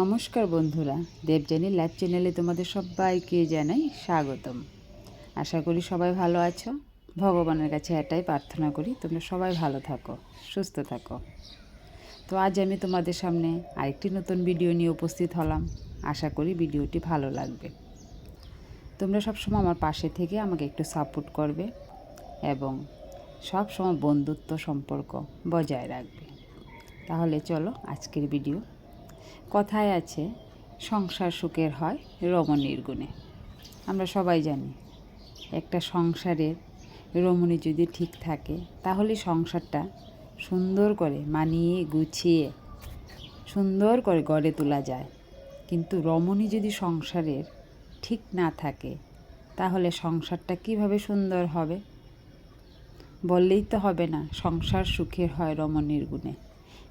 নমস্কার বন্ধুরা দেবজানী ল্যাব চ্যানেলে তোমাদের সবাইকে জানাই স্বাগতম। আশা করি সবাই ভালো আছো। ভগবানের কাছে এটাই প্রার্থনা করি, তোমরা সবাই ভালো থাকো, সুস্থ থাকো। তো আজ আমি তোমাদের সামনে আরেকটি নতুন ভিডিও নিয়ে উপস্থিত হলাম। আশা করি ভিডিওটি ভালো লাগবে। তোমরা সবসময় আমার পাশে থেকে আমাকে একটু সাপোর্ট করবে এবং সব সময় বন্ধুত্ব সম্পর্ক বজায় রাখবে। তাহলে চলো আজকের ভিডিও কথায় আছে, সংসার সুখের হয় রমণীর গুণে। আমরা সবাই জানি, একটা সংসারের রমণী যদি ঠিক থাকে, তাহলে সংসারটা সুন্দর করে মানিয়ে গুছিয়ে, সুন্দর করে গড়ে তোলা যায়। কিন্তু রমণী যদি সংসারের ঠিক না থাকে, তাহলে সংসারটা কীভাবে সুন্দর হবে? বললেই তো হবে না, সংসার সুখের হয় রমণীর গুণে।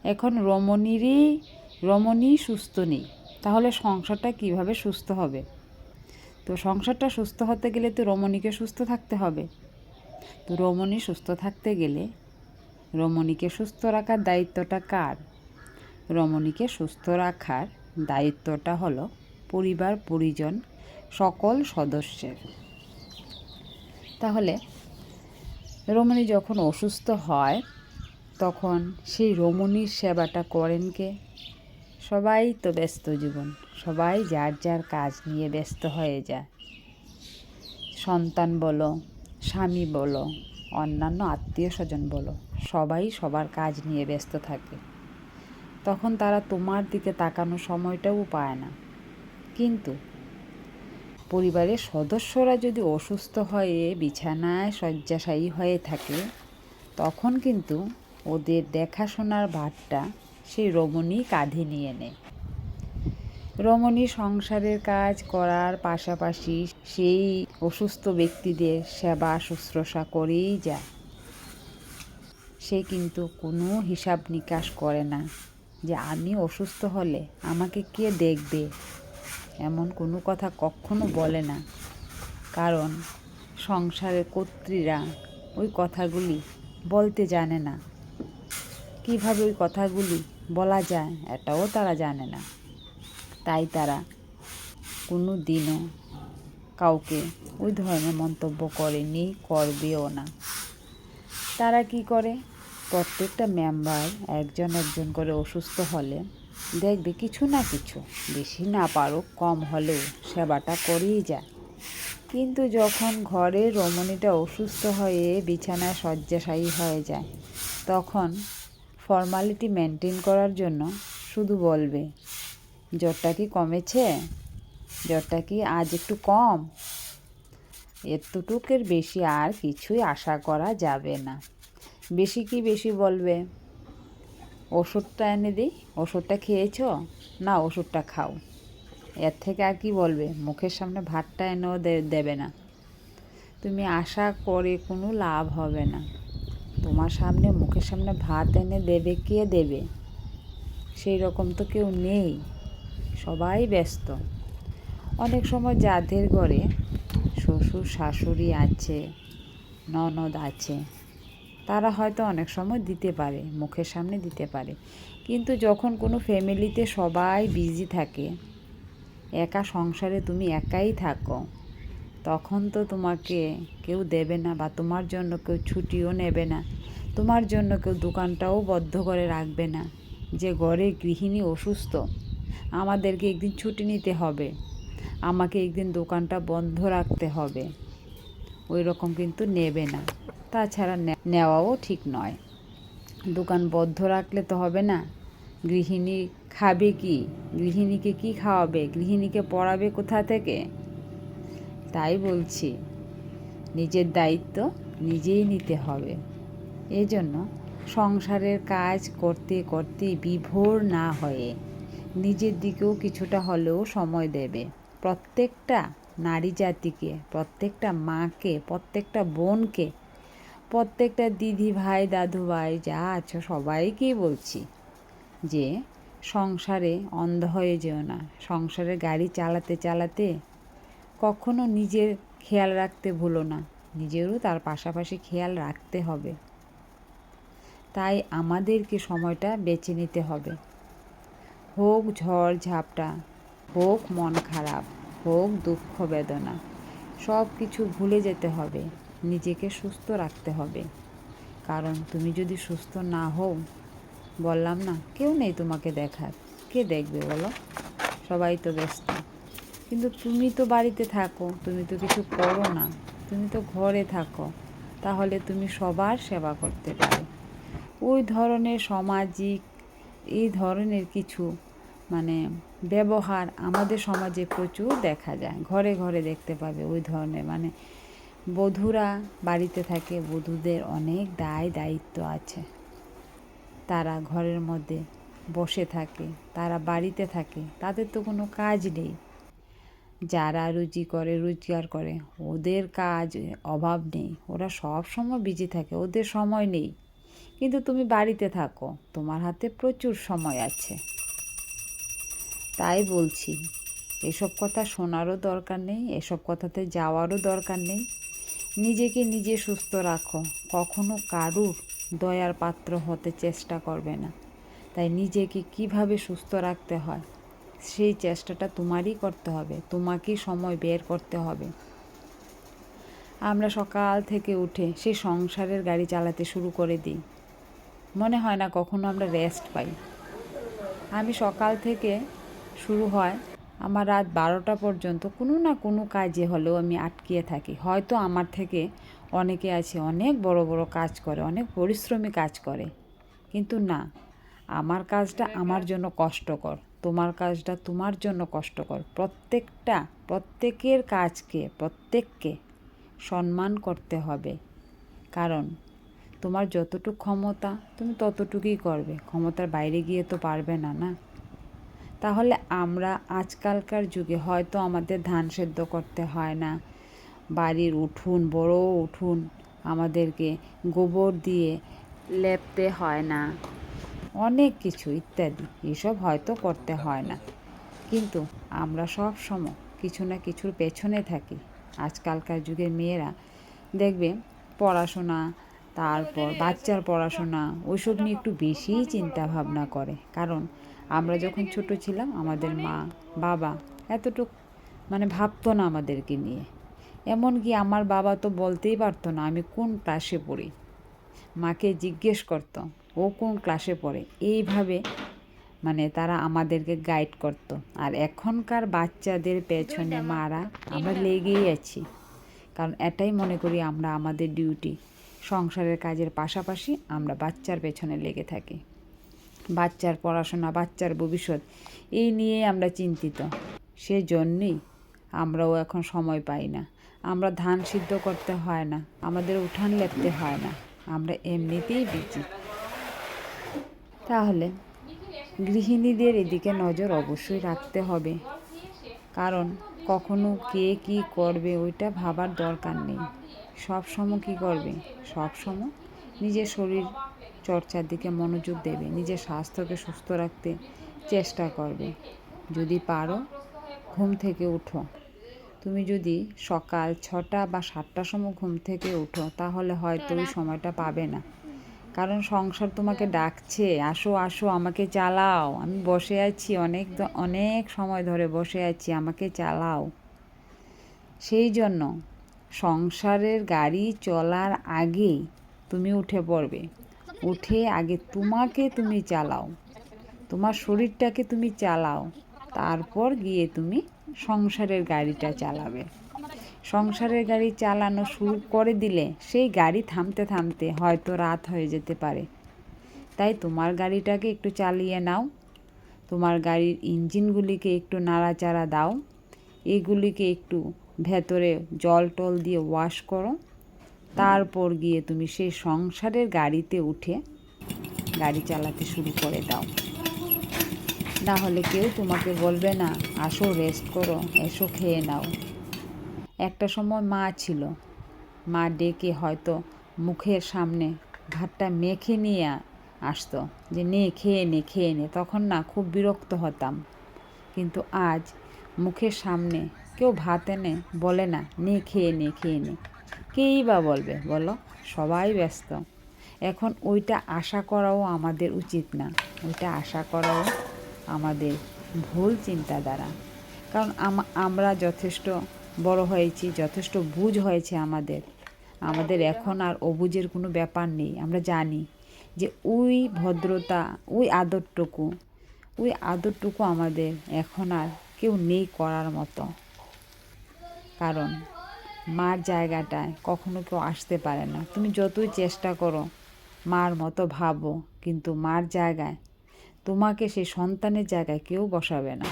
এখন রমণীরই রমণী সুস্থ নেই। তাহলে সংসারটা কীভাবে সুস্থ হবে? তো সংসারটা সুস্থ হতে গেলে তো রমণীকে সুস্থ থাকতে হবে। তো রমণী সুস্থ থাকতে গেলে রমণীকে সুস্থ রাখার দায়িত্বটা কার? রমণীকে সুস্থ রাখার দায়িত্বটা হলো পরিবার, পরিজন, সকল সদস্যের। তাহলে রমণী যখন অসুস্থ হয়, তখন সেই রমণীর সেবাটা করেন কে? সবাই তো ব্যস্ত জীবন। সবাই যার যার কাজ নিয়ে ব্যস্ত হয়ে যায়। সন্তান বলো, স্বামী বলো, অন্যান্য আত্মীয় স্বজন বলো, সবাই সবার কাজ নিয়ে ব্যস্ত থাকে। তখন তারা তোমার দিকে তাকানোর সময়টাও পায় না। কিন্তু পরিবারের সদস্যরা যদি অসুস্থ হয়ে বিছানায় শয্যাশায়ী হয়ে থাকে, তখন কিন্তু ওদের দেখাশোনার ভারটা সেই রমণী কাঁধে নিয়ে নেয় রমণী সংসারের কাজ করার পাশাপাশি সেই অসুস্থ ব্যক্তিদের সেবা শুশ্রূষা করেই যায়। সে কিন্তু কোনো হিসাব নিকাশ করে না যে আমি অসুস্থ হলে আমাকে কে দেখবে? এমন কোনো কথা কখনো বলে না। কারণ সংসারের কর্ত্রীরা ওই কথাগুলি বলতে জানে না। কীভাবে ওই কথাগুলি বলা যায়, এটাও তারা জানে না। তাই তারা কোনো দিনও কাউকে ওই ধরনের মন্তব্য করেনি, করবেও না। তারা কি করে? প্রত্যেকটা মেম্বার একজন একজন করে অসুস্থ হলে দেখবে কিছু না কিছু, বেশি না পারুক, কম হলেও সেবাটা করেই যায়। কিন্তু যখন ঘরে রমণীটা অসুস্থ হয়ে বিছানায় শয্যাশায়ী হয়ে যায়, তখন ফর্মালিটি মেনটেন করার জন্য শুধু বলবে, জ্বরটা কি কমেছে? জ্বরটা কি আজ একটু কম? এতটুকের বেশি আর কিছুই আশা করা যাবে না। বেশি কি বেশি বলবে? ওষুধটা এনে দিই, ওষুধটা খেয়েছ? না, ওষুধটা খাও। এর থেকে আর কি বলবে? মুখের সামনে ভাতটা এনেও দেবে না। তুমি আশা করে কোনো লাভ হবে না। তোমার সামনে, মুখের সামনে ভাত এনে দেবে, কে দেবে? সেই রকম তো কেউ নেই। সবাই ব্যস্ত। অনেক সময় যাদের ঘরে শ্বশুর, শাশুড়ি আছে, ননদ আছে, তারা হয়তো অনেক সময় দিতে পারে, মুখের সামনে দিতে পারে। কিন্তু যখন কোনো ফ্যামিলিতে সবাই বিজি থাকে, একা সংসারে তুমি একাই থাকো তখন তো তোমাকে কেউ দেবে না বা তোমার জন্য কেউ ছুটিও নেবে না। তোমার জন্য কেউ দোকানটাও বদ্ধ করে রাখবে না। যে ঘরে গৃহিণী অসুস্থ, আমাদেরকে একদিন ছুটি নিতে হবে। আমাকে একদিন দোকানটা বন্ধ রাখতে হবে। ওই রকম কিন্তু নেবে না। তাছাড়া নেওয়াও ঠিক নয়। দোকান বদ্ধ রাখলে তো হবে না। গৃহিণী খাবে কি? গৃহিণীকে কি খাওয়াবে? গৃহিণীকে পড়াবে কোথা থেকে? তাই বলছি, নিজের দায়িত্ব নিজেই নিতে হবে। এজন্য সংসারের কাজ করতে করতে বিভোর না হয়ে নিজের দিকেও কিছুটা হলেও সময় দেবে। প্রত্যেকটা নারী জাতিকে, প্রত্যেকটা মাকে, প্রত্যেকটা বোনকে, প্রত্যেকটা দিদি ভাই, দাদু ভাই, যা আছো সবাইকেই বলছি যে সংসারে অন্ধ হয়ে যেও না। সংসারে গাড়ি চালাতে চালাতে কখনো নিজের খেয়াল রাখতে ভুলো না। নিজেরও তার পাশাপাশি খেয়াল রাখতে হবে। তাই আমাদেরকে সময়টা বেছে নিতে হবে। হোক ঝড় ঝাপটা, হোক মন খারাপ, হোক দুঃখ বেদনা সব কিছু ভুলে যেতে হবে। নিজেকে সুস্থ রাখতে হবে। কারণ তুমি যদি সুস্থ না হও, বললাম না, কেউ নেই তোমাকে দেখার। কে দেখবে বলো? সবাই তো ব্যস্ত। কিন্তু তুমি তো বাড়িতে থাকো, তুমি তো কিছু করো না, তুমি তো ঘরে থাকো, তাহলে তুমি সবার সেবা করতে পারো। ওই ধরনের সামাজিক, এই ধরনের কিছু মানে ব্যবহার আমাদের সমাজে প্রচুর দেখা যায়। ঘরে ঘরে দেখতে পাবে ওই ধরনের মানে বধূরা বাড়িতে থাকে, বধূদের অনেক দায় দায়িত্ব আছে। তারা ঘরের মধ্যে বসে থাকে, তারা বাড়িতে থাকে, তাদের তো কোনো কাজ নেই। যারা রুজি করে, রোজগার করে, ওদের কাজ অভাব নেই। ওরা সব সময় বিজি থাকে, ওদের সময় নেই। কিন্তু তুমি বাড়িতে থাকো, তোমার হাতে প্রচুর সময় আছে। তাই বলছি, এসব কথা শোনারও দরকার নেই, এসব কথাতে যাওয়ারও দরকার নেই। নিজেকে নিজে সুস্থ রাখো, কখনো কারুর দয়ার পাত্র হতে চেষ্টা করবে না। তাই নিজেকে কীভাবে সুস্থ রাখতে হয় সেই চেষ্টাটা তোমারই করতে হবে, তোমাকেই সময় বের করতে হবে। আমরা সকাল থেকে উঠে সেই সংসারের গাড়ি চালাতে শুরু করে দিই। মনে হয় না কখনো আমরা রেস্ট পাই। আমি সকাল থেকে শুরু হয়, আমার রাত বারোটা পর্যন্ত কোনো না কোনো কাজে হলেও আমি আটকিয়ে থাকি। হয়তো আমার থেকে অনেকে আছে, অনেক বড় বড় কাজ করে, অনেক পরিশ্রমী কাজ করে। কিন্তু না, আমার কাজটা আমার জন্য কষ্টকর। তোমার কাজটা তোমার জন্য কষ্টকর। প্রত্যেকটা, প্রত্যেকের কাজকে, প্রত্যেককে সম্মান করতে হবে। কারণ তোমার যতটুকু ক্ষমতা, তুমি ততটুকুই করবে। ক্ষমতার বাইরে গিয়ে তো পারবে না না? তাহলে আমরা আজকালকার যুগে হয়তো আমাদের ধান সেদ্ধ করতে হয় না। বাড়ির উঠুন, বড় উঠুন আমাদেরকে গোবর দিয়ে লেপতে হয় না। অনেক কিছু ইত্যাদি, এসব হয়তো করতে হয় না। কিন্তু আমরা সব সময় কিছু না কিছুর পেছনে থাকি। আজকালকার যুগের মেয়েরা দেখবে পড়াশোনা, তারপর বাচ্চার পড়াশোনা, ওইসব নিয়ে একটু বেশিই চিন্তা ভাবনা করে। কারণ আমরা যখন ছোট ছিলাম, আমাদের মা, বাবা এতটুকু মানে ভাবতো না আমাদেরকে নিয়ে। এমনকি আমার বাবা তো বলতেই পারতো না, আমি কোন ক্লাসে পড়ি? মাকে জিজ্ঞেস করতো ও কোন ক্লাসে পড়ে? এইভাবে মানে তারা আমাদেরকে গাইড করতো। আর এখনকার বাচ্চাদের পেছনে মারা আমরা লেগেই আছি। কারণ এটাই মনে করি আমরা আমাদের ডিউটি সংসারের কাজের পাশাপাশি আমরা বাচ্চার পেছনে লেগে থাকি। বাচ্চার পড়াশোনা, বাচ্চার ভবিষ্যৎ, এই নিয়ে আমরা চিন্তিত। সেজন্যই আমরাও এখন সময় পাই না। আমরা ধান সিদ্ধ করতে হয় না, আমাদের উঠান লেপতে হয় না। আমরা এমনিতেই বিজি তাহলে গৃহিণীদের এদিকে নজর অবশ্যই রাখতে হবে। কারণ কখনো কে কি করবে ওইটা ভাবার দরকার নেই। সব সময় কী করবে? সবসময় নিজের শরীর চর্চার দিকে মনোযোগ দেবে, নিজের স্বাস্থ্যকে সুস্থ রাখতে চেষ্টা করবে। যদি পারো, ঘুম থেকে উঠো। তুমি যদি সকাল ছটা বা সাতটার সময় ঘুম থেকে উঠো, তাহলে হয়তো ওই সময়টা পাবে না। কারণ সংসার তোমাকে ডাকছে আসো আসো আমাকে চালাও। আমি বসে আছি অনেক অনেক সময় ধরে বসে আছি আমাকে চালাও। সেই জন্য সংসারের গাড়ি চলার আগে তুমি উঠে পড়বে। উঠে আগে তোমাকে তুমি চালাও। তোমার শরীরটাকে তুমি চালাও। তারপর গিয়ে তুমি সংসারের গাড়িটা চালাবে। সংসারের গাড়ি চালানো শুরু করে দিলে সেই গাড়ি থামতে থামতে হয়তো রাত হয়ে যেতে পারে। তাই তোমার গাড়িটাকে একটু চালিয়ে নাও। তোমার গাড়ির ইঞ্জিনগুলিকে একটু নাড়াচাড়া দাও। এগুলিকে একটু ভেতরে জল টল দিয়ে ওয়াশ করো। তারপর গিয়ে তুমি সেই সংসারের গাড়িতে উঠে গাড়ি চালাতে শুরু করে দাও। না হলে কেউ তোমাকে বলবে না, আসো রেস্ট করো, এসো খেয়ে নাও। একটা সময় মা ছিল। মা ডেকে হয়তো মুখের সামনে ভাতটা মেখে নিয়ে আসতো যে, নে, খেয়ে নে খেয়ে নে। তখন না খুব বিরক্ত হতাম। কিন্তু আজ মুখের সামনে কেউ ভাত এনে বলে না, নে, খেয়ে নে খেয়ে নে। কেই বা বলবে বলো? সবাই ব্যস্ত। এখন ওইটা আশা করাও আমাদের উচিত না। ওইটা আশা করাও আমাদের ভুল চিন্তাধারা। কারণ আম- আমরা যথেষ্ট বড় হয়েছি, যথেষ্ট বুঝ হয়েছে আমাদের। আমাদের এখন আর অবুজের কোনো ব্যাপার নেই, আমরা জানি যে ওই ভদ্রতা, ওই আদরটুকু ওই আদরটুকু আমাদের এখন আর কেউ নেই করার মতো। কারণ মার জায়গাটায় কখনো কেউ আসতে পারে না। তুমি যতই চেষ্টা করো, মার মতো ভাবো, কিন্তু মার জায়গায়, তোমাকে সেই সন্তানের জায়গায় কেউ বসাবে না।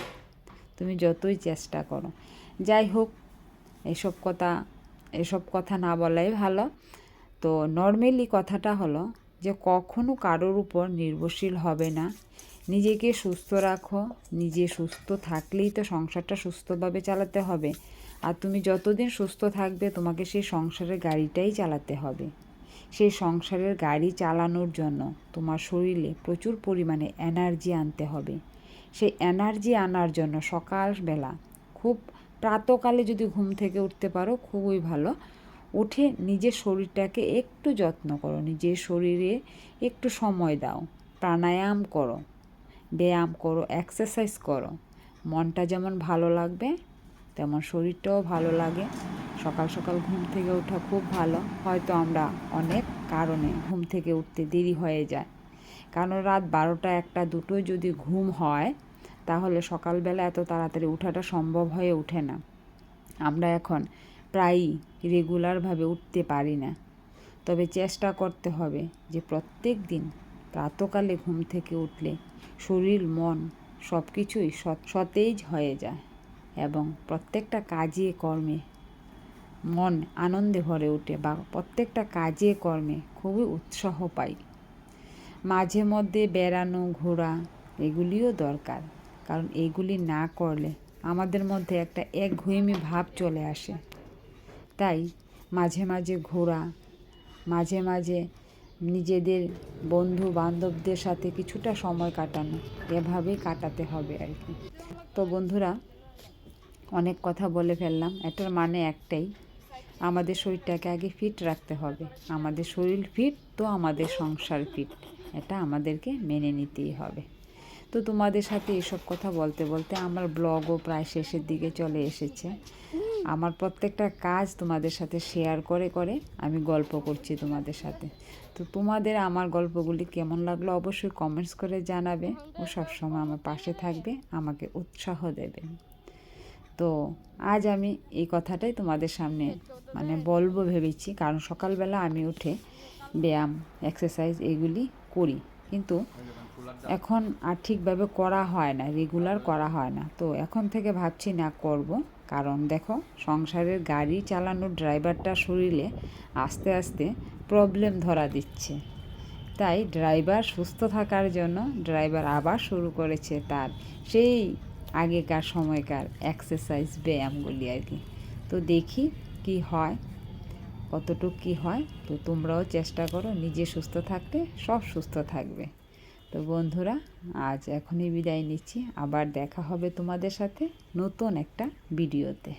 তুমি যতই চেষ্টা করো। যাই হোক এসব কথা এসব কথা না বলাই ভালো। তো নর্মালি কথাটা হলো যে, কখনো কারোর উপর নির্ভরশীল হবে না। নিজেকে সুস্থ রাখো, নিজে সুস্থ থাকলেই তো সংসারটা সুস্থভাবে চালাতে হবে। আর তুমি যতদিন সুস্থ থাকবে, তোমাকে সেই সংসারের গাড়িটাই চালাতে হবে। সেই সংসারের গাড়ি চালানোর জন্য তোমার শরীরে প্রচুর পরিমাণে এনার্জি আনতে হবে। সেই এনার্জি আনার জন্য সকালবেলা খুব প্রাতকালে যদি ঘুম থেকে উঠতে পারো, খুবই ভালো। উঠে নিজের শরীরটাকে একটু যত্ন করো, নিজের শরীরে একটু সময় দাও। প্রাণায়াম করো, ব্যায়াম করো এক্সারসাইজ করো। মনটা যেমন ভালো লাগবে, তেমন শরীরটাও ভালো লাগে। সকাল সকাল ঘুম থেকে ওঠা খুব ভালো। হয়তো আমরা অনেক কারণে ঘুম থেকে উঠতে দেরি হয়ে যায়। কারণ রাত বারোটা একটা দুটোই যদি ঘুম হয় তাহলে সকালবেলা এত তাড়াতাড়ি উঠাটা সম্ভব হয়ে ওঠে না। আমরা এখন প্রায়ই রেগুলারভাবে উঠতে পারি না। তবে চেষ্টা করতে হবে যে প্রত্যেক দিন প্রাতকালে ঘুম থেকে উঠলে শরীর, মন সব কিছুই সত- সতেজ হয়ে যায় এবং প্রত্যেকটা কাজে কর্মে মন আনন্দে ভরে ওঠে বা প্রত্যেকটা কাজে কর্মে খুবই উৎসাহ পাই। মাঝে মধ্যে বেড়ানো, ঘোরা এগুলিও দরকার। কারণ এগুলি না করলে আমাদের মধ্যে একটা একঘেয়েমি ভাব চলে আসে। তাই মাঝে মাঝে ঘোরা, মাঝে মাঝে নিজেদের বন্ধু বান্ধবদের সাথে কিছুটা সময় কাটানো, এভাবেই কাটাতে হবে আর কি। তো বন্ধুরা, অনেক কথা বলে ফেললাম, এটার মানে একটাই, আমাদের শরীরটাকে আগে ফিট রাখতে হবে। আমাদের শরীর ফিট তো আমাদের সংসার ফিট এটা আমাদেরকে মেনে নিতেই হবে। তো তোমাদের সাথে এসব কথা বলতে বলতে আমার ব্লগও প্রায় শেষের দিকে চলে এসেছে। আমার প্রত্যেকটা কাজ তোমাদের সাথে শেয়ার করে করে আমি গল্প করছি তোমাদের সাথে। তো তোমাদের আমার গল্পগুলি কেমন লাগল অবশ্যই কমেন্টস করে জানাবে ও সবসময় আমার পাশে থাকবে, আমাকে উৎসাহ দেবে। তো আজ আমি এই কথাটাই তোমাদের সামনে মানে বলব ভেবেছি, কারণ সকালবেলা আমি উঠে ব্যায়াম এক্সারসাইজ এগুলি করি। কিন্তু এখন আর ঠিকভাবে করা হয় না রেগুলার করা হয় না। তো এখন থেকে ভাবছি, না, করব। কারণ দেখো, সংসারের গাড়ি চালানোর ড্রাইভারটা শরীরে আস্তে আস্তে প্রবলেম ধরা দিচ্ছে। তাই ড্রাইভার সুস্থ থাকার জন্য ড্রাইভার আবার শুরু করেছে তার সেই আগেকার সময়কার এক্সারসাইজ ব্যায়ামগুলি আর কি। তো দেখি কি হয়, কতটুকু কী হয়। তো তোমরাও চেষ্টা করো, নিজে সুস্থ থাকতে, সব সুস্থ থাকবে। তো বন্ধুরা আজ এখনই বিদায় নিচ্ছি। আবার দেখা হবে তোমাদের সাথে নতুন একটা ভিডিওতে।